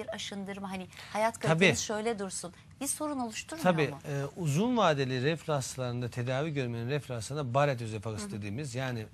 bir aşındırma hani hayat Tabii. kaliteniz şöyle dursun. Bir sorun oluşturmuyor Tabii mu? e, uzun vadeli reflü hastalarında tedavi görmenin reflü hastalarında baret özefagus dediğimiz yani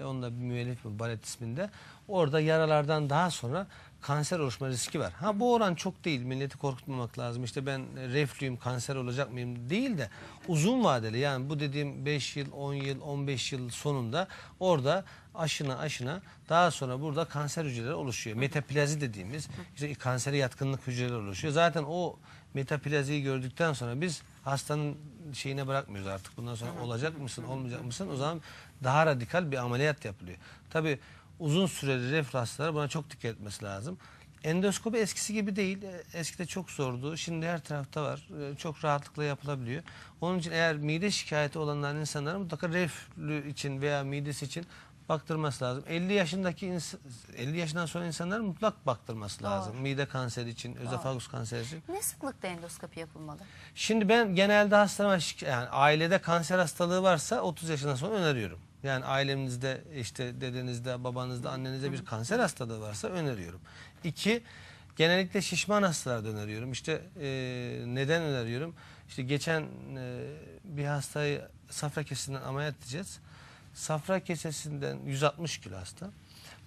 e, onda bir müellif mi baret isminde orada yaralardan daha sonra kanser oluşma riski var. Ha bu oran çok değil milleti korkutmamak lazım işte ben reflüyüm kanser olacak mıyım değil de uzun vadeli yani bu dediğim 5 yıl 10 yıl 15 yıl sonunda orada aşına aşına daha sonra burada kanser hücreleri oluşuyor. Metaplazi dediğimiz işte kansere yatkınlık hücreleri oluşuyor. Zaten o metaplaziyi gördükten sonra biz hastanın şeyine bırakmıyoruz artık. Bundan sonra olacak mısın, olmayacak mısın? O zaman daha radikal bir ameliyat yapılıyor. Tabii uzun süreli reflü hastaları buna çok dikkat etmesi lazım. Endoskopi eskisi gibi değil. E, Eskide çok zordu. Şimdi her tarafta var. E, Çok rahatlıkla yapılabiliyor. Onun için eğer mide şikayeti olanların insanların mutlaka reflü için veya midesi için baktırması lazım. 50 yaşındaki ins- 50 yaşından sonra insanların mutlak baktırması lazım. Mide kanseri için, özefagus kanseri için. Ne sıklıkta endoskopi yapılmalı? Şimdi ben genelde hastalarıma yani ailede kanser hastalığı varsa 30 yaşından sonra öneriyorum. Yani ailemizde işte dedenizde, babanızda, annenizde bir kanser hastalığı varsa öneriyorum. İki, genellikle şişman hastalarda öneriyorum. İşte e, neden öneriyorum? İşte geçen e, bir hastayı safra kesesinden ameliyat edeceğiz. Safra kesesinden 160 kilo hasta.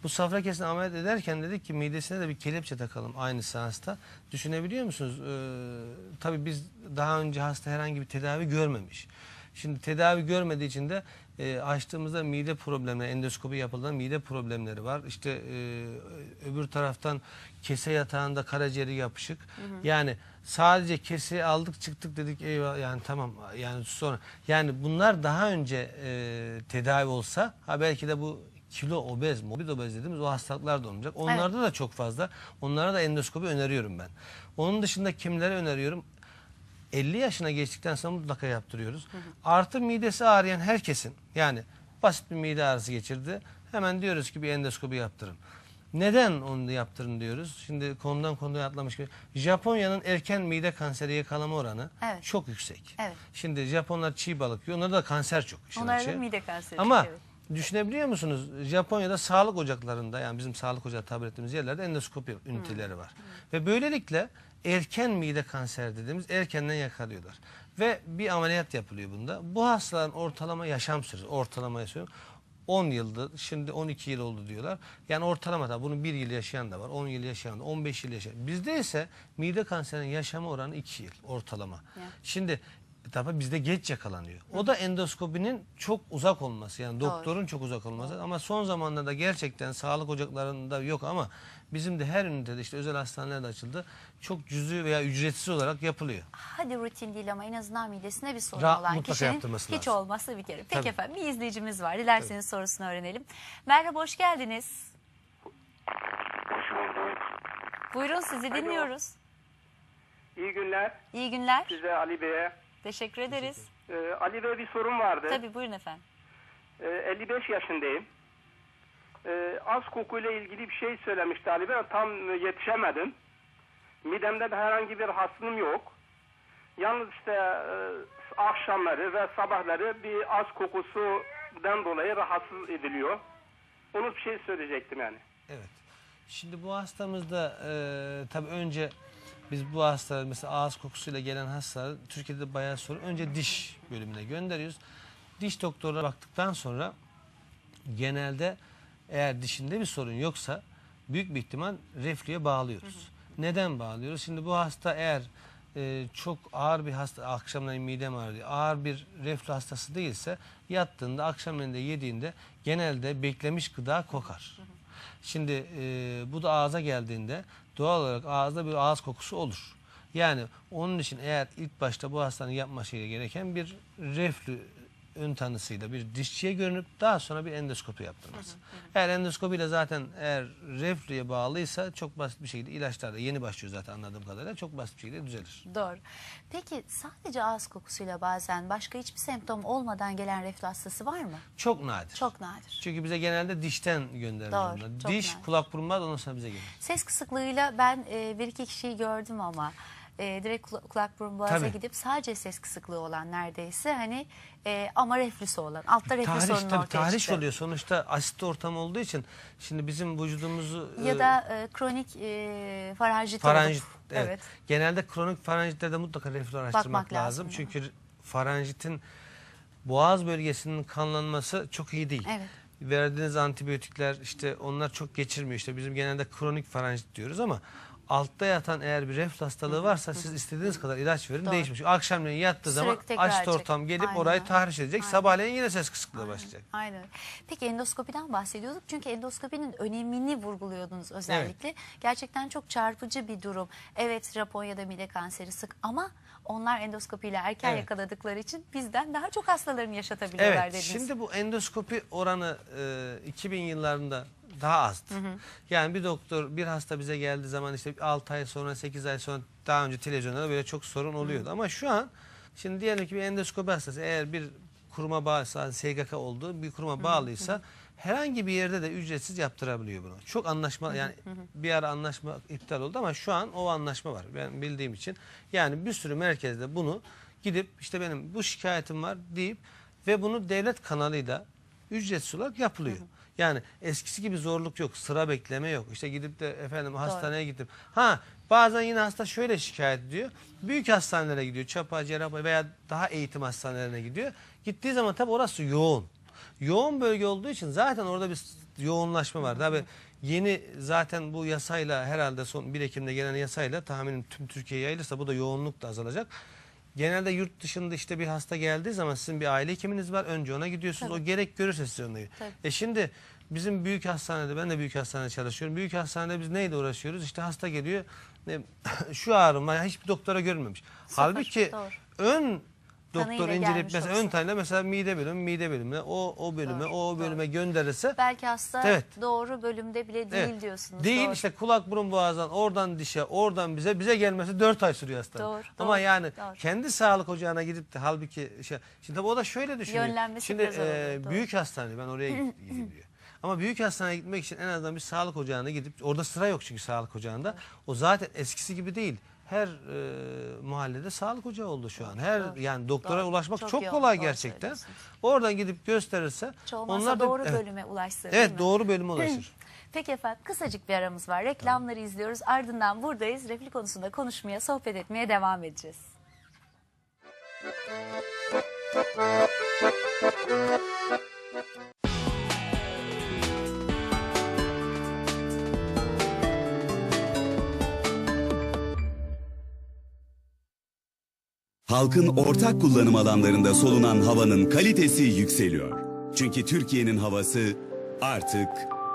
Bu safra kesesini ameliyat ederken dedik ki midesine de bir kelepçe takalım aynı seansta. Düşünebiliyor musunuz? Ee, tabii biz daha önce hasta herhangi bir tedavi görmemiş. Şimdi tedavi görmediği için de e, açtığımızda mide problemleri, endoskopi yapıldığında mide problemleri var. İşte e, öbür taraftan kese yatağında karaciğeri yapışık. Yani sadece keseyi aldık çıktık dedik eyvah yani tamam yani sonra yani bunlar daha önce e, tedavi olsa ha belki de bu kilo obez, morbid obez dediğimiz o hastalıklar da olmayacak. Onlarda da çok fazla. Onlara da endoskopi öneriyorum ben. Onun dışında kimlere öneriyorum? 50 yaşına geçtikten sonra mutlaka yaptırıyoruz. Artı midesi ağrıyan herkesin yani basit bir mide ağrısı geçirdi. Hemen diyoruz ki bir endoskopi yaptırın. Neden onu yaptırın diyoruz? Şimdi konudan konuya atlamış gibi. Japonya'nın erken mide kanseri yakalama oranı Evet. çok yüksek. Evet. Şimdi Japonlar çiğ balık yiyor. Onlarda da kanser çok. Onlarda mide kanseri Ama evet. düşünebiliyor musunuz? Japonya'da sağlık ocaklarında yani bizim sağlık ocağı tabir ettiğimiz yerlerde endoskopi Hmm. üniteleri var. Ve böylelikle erken mide kanseri dediğimiz erkenden yakalıyorlar. Ve bir ameliyat yapılıyor bunda. Bu hastaların ortalama yaşam süresi, ortalama yaşıyor. 10 yıldı, şimdi 12 yıl oldu diyorlar. Yani ortalama da bunun 1 yıl yaşayan da var, 10 yıl yaşayan da, 15 yıl yaşayan. Bizde ise mide kanserinin yaşama oranı 2 yıl ortalama. Ya. Şimdi tabii bizde geç yakalanıyor. O da endoskopinin çok uzak olması yani doktorun çok uzak olması ama son zamanlarda gerçekten sağlık ocaklarında yok ama bizim de her ünitede işte özel hastanelerde açıldı. Çok cüzü veya ücretsiz olarak yapılıyor. Hadi rutin değil ama en azından midesine bir sorun Ra- olan kişinin hiç lazım. olmazsa bir kere. Peki Tabii. efendim bir izleyicimiz var. Dilerseniz sorusunu öğrenelim. Merhaba hoş geldiniz. Hoş bulduk. Buyurun sizi dinliyoruz. İyi günler. İyi günler. Size Ali Bey'e. Teşekkür ederiz. Ee, Ali Bey bir sorum vardı. Tabii buyurun efendim. Ee, 55 yaşındayım. Ee, az kokuyla ilgili bir şey söylemişti Ali Bey. Tam yetişemedim. Midemde de herhangi bir hastalığım yok. Yalnız işte e, akşamları ve sabahları bir az kokusundan dolayı rahatsız ediliyor. Onu bir şey söyleyecektim yani. Evet. Şimdi bu hastamızda e, tabii önce biz bu hastalar mesela ağız kokusuyla gelen hastalar Türkiye'de bayağı sorun. Önce diş bölümüne gönderiyoruz. Diş doktoruna baktıktan sonra genelde eğer dişinde bir sorun yoksa büyük bir ihtimal reflüye bağlıyoruz. Neden bağlıyoruz? Şimdi bu hasta eğer e, çok ağır bir hasta akşamleyin midem ağrıyor ağır bir reflü hastası değilse yattığında akşamleyin de yediğinde genelde beklemiş gıda kokar. Şimdi e, bu da ağza geldiğinde doğal olarak ağızda bir ağız kokusu olur. Yani onun için eğer ilk başta bu hastanın yapması gereken bir reflü ön tanısıyla bir dişçiye görünüp daha sonra bir endoskopi yaptırması. Eğer endoskopiyle zaten eğer reflüye bağlıysa çok basit bir şekilde ilaçlarla yeni başlıyor zaten anladığım kadarıyla çok basit bir şekilde düzelir. Doğru. Peki sadece ağız kokusuyla bazen başka hiçbir semptom olmadan gelen reflü hastası var mı? Çok nadir. Çok nadir. Çünkü bize genelde dişten gönderiliyor Doğru, Diş, nadir. kulak burun var ondan sonra bize geliyor. Ses kısıklığıyla ben e, bir iki kişiyi gördüm ama e, direkt kula- kulak burun boğaza Tabii. gidip sadece ses kısıklığı olan neredeyse hani e, ama reflüsü olan altta reflü Tahriş sorunu tabii ortaya tahriş çıktı. oluyor. Sonuçta asit ortam olduğu için şimdi bizim vücudumuzu Ya e, da e, kronik e, faranjit faranjit olup- evet. evet. Genelde kronik faranjitlerde mutlaka reflü araştırmak Bakmak lazım. lazım. Çünkü faranjitin boğaz bölgesinin kanlanması çok iyi değil. Evet. Verdiğiniz antibiyotikler işte onlar çok geçirmiyor. İşte bizim genelde kronik faranjit diyoruz ama altta yatan eğer bir reflü hastalığı varsa siz istediğiniz kadar ilaç verin Doğru. değişmiş. Akşamleyin yattığı zaman tekrar edecek. ortam gelip Aynen orayı tahriş edecek. Aynen. Sabahleyin yine ses kısıklığı başlayacak. Aynen. Peki endoskopiden bahsediyorduk. Çünkü endoskopinin önemini vurguluyordunuz özellikle. Gerçekten çok çarpıcı bir durum. Evet Japonya'da mide kanseri sık ama onlar endoskopiyle erken Evet. yakaladıkları için bizden daha çok hastalarını yaşatabiliyorlar Evet. dediniz. Şimdi bu endoskopi oranı e, 2000 yıllarında daha azdı. Yani bir doktor bir hasta bize geldiği zaman işte 6 ay sonra 8 ay sonra daha önce televizyonda böyle çok sorun oluyordu. Ama şu an şimdi diyelim ki bir endoskopi hastası eğer bir kuruma bağlıysa SGK olduğu bir kuruma bağlıysa herhangi bir yerde de ücretsiz yaptırabiliyor bunu. Çok anlaşma yani bir ara anlaşma iptal oldu ama şu an o anlaşma var. Ben bildiğim için. Yani bir sürü merkezde bunu gidip işte benim bu şikayetim var deyip ve bunu devlet kanalıyla ücretsiz olarak yapılıyor. Yani eskisi gibi zorluk yok, sıra bekleme yok. İşte gidip de efendim hastaneye gittim. Ha bazen yine hasta şöyle şikayet ediyor. Büyük hastanelere gidiyor. Çapa, Cerrahpaşa veya daha eğitim hastanelerine gidiyor. Gittiği zaman tabii orası yoğun. Yoğun bölge olduğu için zaten orada bir yoğunlaşma var. Tabii yeni zaten bu yasayla herhalde son 1 Ekim'de gelen yasayla tahminim tüm Türkiye'ye yayılırsa bu da yoğunluk da azalacak. Genelde yurt dışında işte bir hasta geldiği zaman sizin bir aile hekiminiz var. Önce ona gidiyorsunuz. O gerek görürse siz ona gidiyor. Tabii. E şimdi bizim büyük hastanede ben de büyük hastanede çalışıyorum. Büyük hastanede biz neyle uğraşıyoruz? İşte hasta geliyor. ne- şu ağrım var. Hiçbir doktora görmemiş. Halbuki doğru. ön doktor inceleyip gelmiş mesela ön tanıyla mesela mide bölümü mide bölümüne o o bölüme Doğru, o bölüme gönderirse Belki hasta Evet. doğru bölümde bile değil Evet. diyorsunuz. Değil Doğru. işte kulak burun boğazdan oradan dişe oradan bize bize gelmesi 4 ay sürüyor hastanın. Doğru, Ama doğru, yani doğru. kendi sağlık ocağına gidip de halbuki şey, şimdi tabii o da şöyle düşünüyor. Yönlenmesi şimdi biraz zor oluyor, doğru. büyük hastane ben oraya git- gideyim diyor. Ama büyük hastaneye gitmek için en azından bir sağlık ocağına gidip orada sıra yok çünkü sağlık ocağında. O zaten eskisi gibi değil. Her e, mahallede sağlık ocağı oldu şu an. Her Doğru. yani doktora Doğru. ulaşmak Çok çok, kolay doğru gerçekten. Oradan gidip gösterirse Hiç olmazsa onlar da doğru evet. bölüme değil Evet doğru bölüme ulaşır. Peki efendim kısacık bir aramız var. Reklamları izliyoruz. Ardından buradayız. Reflü konusunda konuşmaya, sohbet etmeye devam edeceğiz. Halkın ortak kullanım alanlarında solunan havanın kalitesi yükseliyor. Çünkü Türkiye'nin havası artık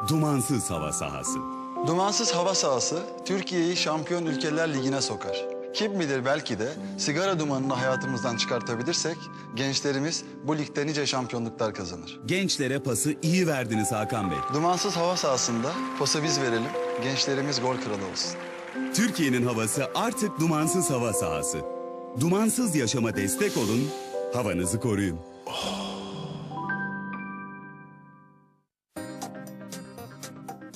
dumansız hava sahası. Dumansız hava sahası Türkiye'yi Şampiyon Ülkeler Ligi'ne sokar. Kim bilir belki de sigara dumanını hayatımızdan çıkartabilirsek gençlerimiz bu ligde nice şampiyonluklar kazanır. Gençlere pası iyi verdiniz Hakan Bey. Dumansız hava sahasında pası biz verelim, gençlerimiz gol kralı olsun. Türkiye'nin havası artık dumansız hava sahası. Dumansız yaşama destek olun, havanızı koruyun.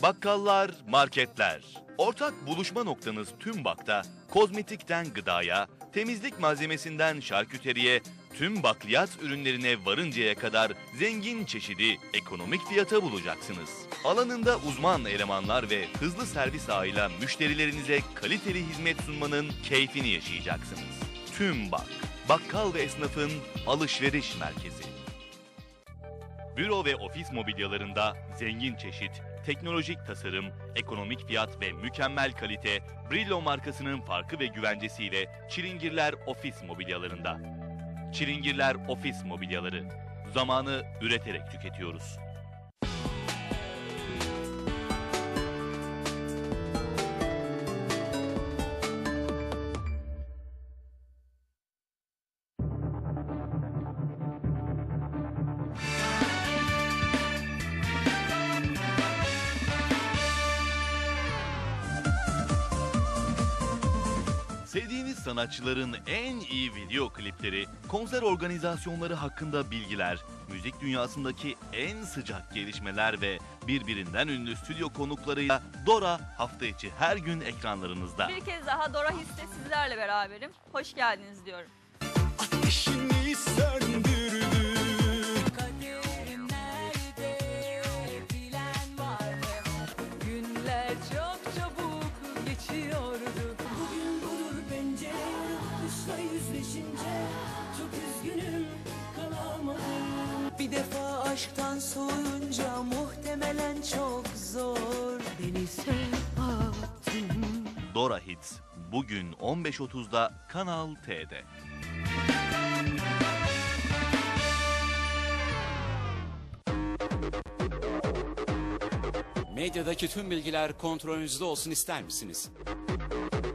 Bakkallar, marketler. Ortak buluşma noktanız tüm bakta, kozmetikten gıdaya, temizlik malzemesinden şarküteriye, tüm bakliyat ürünlerine varıncaya kadar zengin çeşidi ekonomik fiyata bulacaksınız. Alanında uzman elemanlar ve hızlı servis ağıyla müşterilerinize kaliteli hizmet sunmanın keyfini yaşayacaksınız. Tüm Bak, bakkal ve esnafın alışveriş merkezi. Büro ve ofis mobilyalarında zengin çeşit, teknolojik tasarım, ekonomik fiyat ve mükemmel kalite Brillo markasının farkı ve güvencesiyle Çilingirler ofis mobilyalarında. Çilingirler ofis mobilyaları. Zamanı üreterek tüketiyoruz. Sanatçıların en iyi video klipleri, konser organizasyonları hakkında bilgiler, müzik dünyasındaki en sıcak gelişmeler ve birbirinden ünlü stüdyo konuklarıyla Dora hafta içi her gün ekranlarınızda. Bir kez daha Dora His'te sizlerle beraberim. Hoş geldiniz diyorum. ateşini söndürdü. Hits bugün 15.30'da Kanal T'de. Medyadaki tüm bilgiler kontrolünüzde olsun ister misiniz?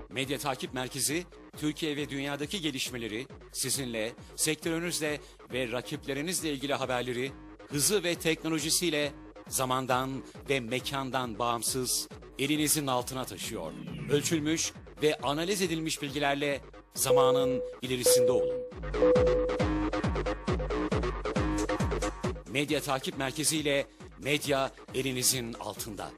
Medya Takip Merkezi, Türkiye ve dünyadaki gelişmeleri sizinle, sektörünüzle ve rakiplerinizle ilgili haberleri hızı ve teknolojisiyle zamandan ve mekandan bağımsız elinizin altına taşıyor. Ölçülmüş ve analiz edilmiş bilgilerle zamanın ilerisinde olun. Medya Takip Merkezi ile medya elinizin altında.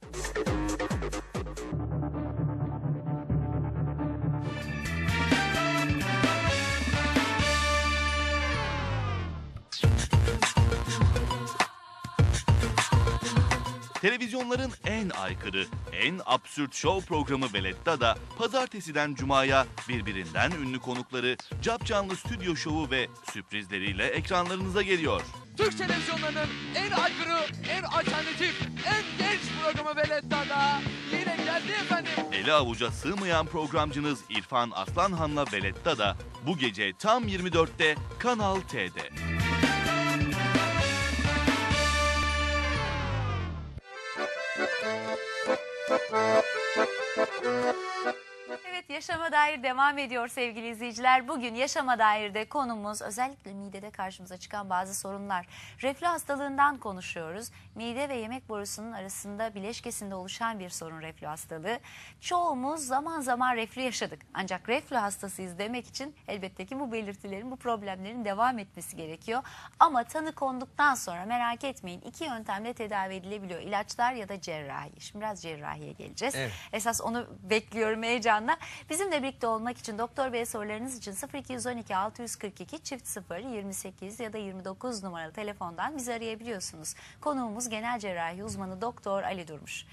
Televizyonların en aykırı, en absürt şov programı Veletta'da da pazartesiden cumaya birbirinden ünlü konukları, capcanlı stüdyo şovu ve sürprizleriyle ekranlarınıza geliyor. Türk televizyonlarının en aykırı, en alternatif, en genç programı Veletta'da yine geldi efendim. Ele avuca sığmayan programcınız İrfan Aslanhan'la Veletta da bu gece tam 24'te Kanal T'de. Thank you. Evet Yaşama Dair devam ediyor sevgili izleyiciler. Bugün Yaşama Dair'de konumuz özellikle midede karşımıza çıkan bazı sorunlar. Reflü hastalığından konuşuyoruz. Mide ve yemek borusunun arasında bileşkesinde oluşan bir sorun reflü hastalığı. Çoğumuz zaman zaman reflü yaşadık. Ancak reflü hastasıyız demek için elbette ki bu belirtilerin, bu problemlerin devam etmesi gerekiyor. Ama tanı konduktan sonra merak etmeyin iki yöntemle tedavi edilebiliyor. İlaçlar ya da cerrahi. Şimdi biraz cerrahiye geleceğiz. Evet. Esas onu bekliyorum heyecanla. Bizimle birlikte olmak için Doktor Bey sorularınız için 0212 642 çift 0 28 ya da 29 numaralı telefondan bizi arayabiliyorsunuz. Konuğumuz genel cerrahi uzmanı Doktor Ali Durmuş.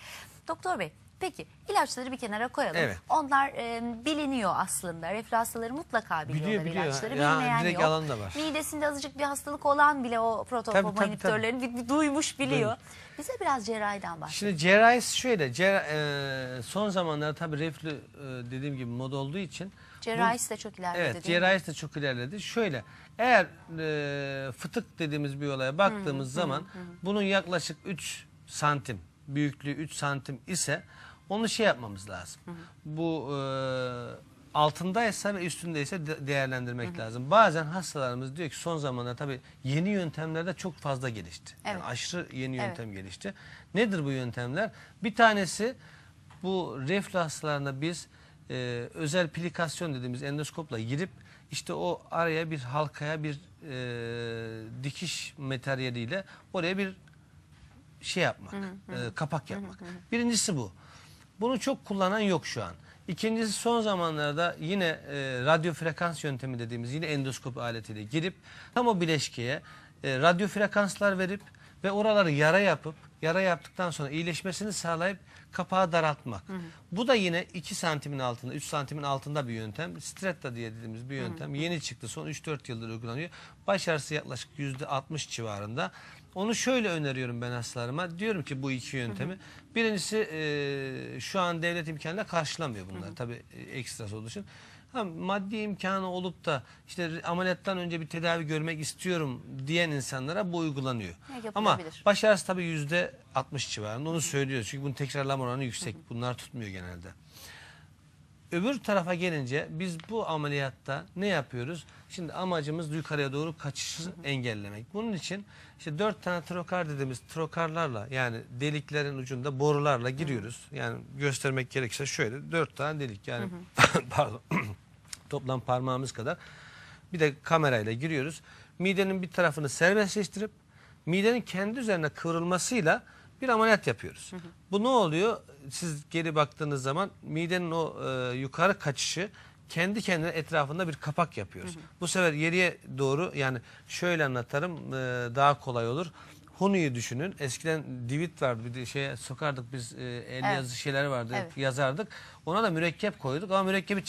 Doktor Bey peki ilaçları bir kenara koyalım. Evet. Onlar e, biliniyor aslında. Reflü hastaları mutlaka biliyorlar Biliyor, biliyor. ilaçları. Ya, Bilmeyen direkt yok. alan da var. Midesinde azıcık bir hastalık olan bile o Tabii, tabii, inhibitörlerini bir- bir duymuş biliyor. Bize biraz cerrahiden bahsedin. Şimdi cerrahisi şöyle. cerrah- e, son zamanlarda tabii reflü e, dediğim gibi moda olduğu için. Cerrahisi de çok ilerledi Evet cerrahisi de çok ilerledi. Şöyle eğer e, fıtık dediğimiz bir olaya baktığımız zaman bunun yaklaşık 3 santim büyüklüğü 3 santim ise onu şey yapmamız lazım. Bu e, altındaysa ve üstündeyse de- değerlendirmek lazım. Bazen hastalarımız diyor ki son zamanlarda tabii yeni yöntemler de çok fazla gelişti. Yani Evet. aşırı yeni Evet. yöntem gelişti. Nedir bu yöntemler? Bir tanesi bu reflü hastalarında biz e, özel plikasyon dediğimiz endoskopla girip işte o araya bir halkaya bir e, dikiş materyaliyle oraya bir şey yapmak, e, kapak yapmak. Birincisi bu. Bunu çok kullanan yok şu an. İkincisi son zamanlarda yine e, radyo frekans yöntemi dediğimiz yine endoskop aletiyle girip tam o bileşkeye e, radyo frekanslar verip ve oraları yara yapıp yara yaptıktan sonra iyileşmesini sağlayıp kapağı daraltmak. Bu da yine 2 santimin altında, 3 santimin altında bir yöntem. Stretta diye dediğimiz bir yöntem. Yeni çıktı. Son 3-4 yıldır uygulanıyor. Başarısı yaklaşık %60 civarında. Onu şöyle öneriyorum ben hastalarıma. Diyorum ki bu iki yöntemi. Birincisi e, şu an devlet imkanıyla karşılamıyor bunlar. Tabii e, ekstrası olduğu için. Ha, maddi imkanı olup da işte ameliyattan önce bir tedavi görmek istiyorum diyen insanlara bu uygulanıyor. yapılabilir. Ama başarısı tabii yüzde 60 civarında onu söylüyoruz. Çünkü bunun tekrarlama oranı yüksek. Bunlar tutmuyor genelde. Öbür tarafa gelince biz bu ameliyatta ne yapıyoruz? Şimdi amacımız yukarıya doğru kaçışı engellemek. Bunun için işte dört tane trokar dediğimiz trokarlarla yani deliklerin ucunda borularla giriyoruz. Yani göstermek gerekirse şöyle dört tane delik yani pardon Toplam parmağımız kadar. Bir de kamerayla giriyoruz. Midenin bir tarafını serbestleştirip midenin kendi üzerine kıvrılmasıyla bir ameliyat yapıyoruz. Bu ne oluyor? Siz geri baktığınız zaman midenin o e, yukarı kaçışı kendi kendine etrafında bir kapak yapıyoruz. Bu sefer geriye doğru yani şöyle anlatarım e, daha kolay olur. Hunu'yu düşünün. Eskiden divit vardı. Bir de şeye sokardık biz e, el Evet. yazı şeyler vardı. Evet. Yazardık. Ona da mürekkep koyduk ama mürekkebi